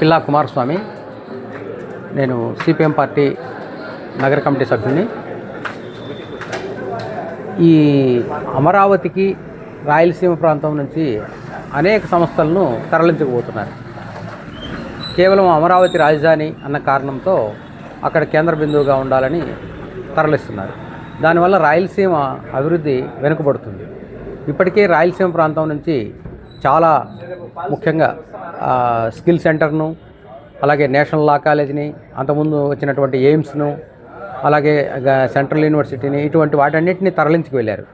పిల్లా కుమారస్వామి. నేను CPM party నగర కమిటీ సభ్యుని ఈ అమరావతికి రాయలసీమ ప్రాంతం నుంచి అనేక సంస్థలను తరలించకపోతున్నారు కేవలం అమరావతి రాజధాని అన్న కారణంతో అక్కడ కేంద్ర బిందువుగా ఉండాలని తరలిస్తున్నారు. దానివల్ల రాయలసీమ అభివృద్ధి వెనుకబడుతుంది. ఇప్పటికే రాయలసీమ ప్రాంతం నుంచి చాలా ముఖ్యంగా స్కిల్ సెంటర్ను అలాగే నేషనల్ లా కాలేజీని అంతకుముందు వచ్చినటువంటి ఎయిమ్స్ను అలాగే సెంట్రల్ యూనివర్సిటీని ఇటువంటి వాటన్నిటిని తరలించుకు వెళ్ళారు.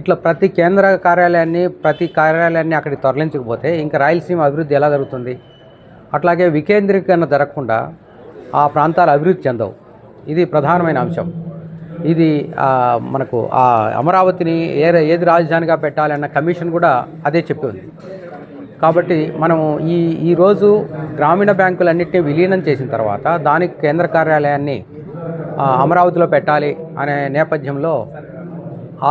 ఇట్లా ప్రతి కేంద్ర కార్యాలయాన్ని ప్రతి కార్యాలయాన్ని అక్కడికి తరలించకపోతే ఇంకా రాయలసీమ అభివృద్ధి ఎలా జరుగుతుంది? అట్లాగే వికేంద్రీకరణ జరగకుండా ఆ ప్రాంతాలు అభివృద్ధి చెందవు. ఇది ప్రధానమైన అంశం. ఇది మనకు ఆ అమరావతిని ఏ ఏది రాజధానిగా పెట్టాలన్న కమిషన్ కూడా అదే చెప్పింది. కాబట్టి మనము ఈ ఈరోజు గ్రామీణ బ్యాంకులన్నింటినీ విలీనం చేసిన తర్వాత దానికి కేంద్ర కార్యాలయాన్ని అమరావతిలో పెట్టాలి అనే నేపథ్యంలో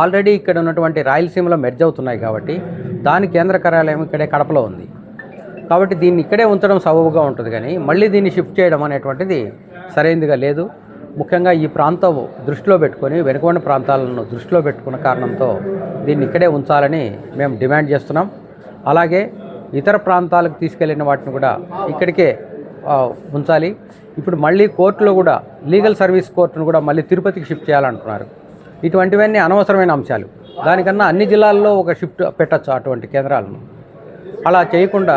ఆల్రెడీ ఇక్కడ ఉన్నటువంటి రాయలసీమలో మెర్జ్ అవుతున్నాయి కాబట్టి దాని కేంద్ర కార్యాలయం ఇక్కడే కడపలో ఉంది. కాబట్టి దీన్ని ఇక్కడే ఉంచడం సబబుగా ఉంటుంది కానీ మళ్ళీ దీన్ని షిఫ్ట్ చేయడం అనేటువంటిది సరైనదిగా లేదు. ముఖ్యంగా ఈ ప్రాంతం దృష్టిలో పెట్టుకొని వెనుకబడిన ప్రాంతాలను దృష్టిలో పెట్టుకున్న కారణంతో దీన్ని ఇక్కడే ఉంచాలని మేము డిమాండ్ చేస్తున్నాం. అలాగే ఇతర ప్రాంతాలకు తీసుకెళ్ళిన వాటిని కూడా ఇక్కడికే ఉంచాలి. ఇప్పుడు మళ్ళీ కోర్టులో కూడా లీగల్ సర్వీస్ కోర్టును కూడా మళ్ళీ తిరుపతికి షిఫ్ట్ చేయాలంటున్నారు. ఇటువంటివన్నీ అనవసరమైన అంశాలు. దానికన్నా అన్ని జిల్లాల్లో ఒక షిఫ్ట్ పెట్టచ్చు అటువంటి కేంద్రాలను. అలా చేయకుండా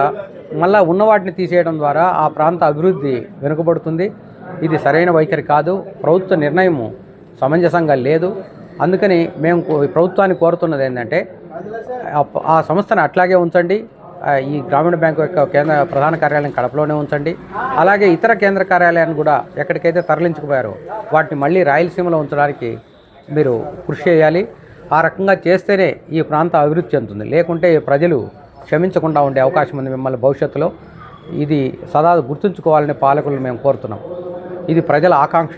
మళ్ళా ఉన్న వాటిని తీసేయడం ద్వారా ఆ ప్రాంత అభివృద్ధి వెనుకబడుతుంది. ఇది సరైన వైఖరి కాదు. ప్రభుత్వ నిర్ణయం సమంజసంగా లేదు. అందుకని మేము ప్రభుత్వాన్ని కోరుతున్నది ఏంటంటే ఆ- సంస్థను అట్లాగే ఉంచండి. ఈ గ్రామీణ బ్యాంకు యొక్క కేంద్ర ప్రధాన కార్యాలయం కడపలోనే ఉంచండి. అలాగే ఇతర కేంద్ర కార్యాలయాన్ని కూడా ఎక్కడికైతే తరలించుకుపోయారో వాటిని మళ్ళీ రాయలసీమలో ఉంచడానికి మీరు కృషి చేయాలి. ఆ రకంగా చేస్తేనే ఈ ప్రాంతం అభివృద్ధి చెందుతుంది. లేకుంటే ప్రజలు క్షమించకుండా ఉండే అవకాశం ఉంది మిమ్మల్ని భవిష్యత్తులో. ఇది సదా గుర్తుంచుకోవాలని పాలకులను మేము కోరుతున్నాం. ఇది ప్రజల ఆకాంక్ష.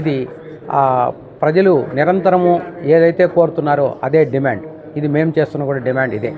ఇది ప్రజలు నిరంతరము ఏదైతే కోరుతున్నారో అదే డిమాండ్. ఇది మేము చేస్తున్న కూడా డిమాండ్ ఇదే.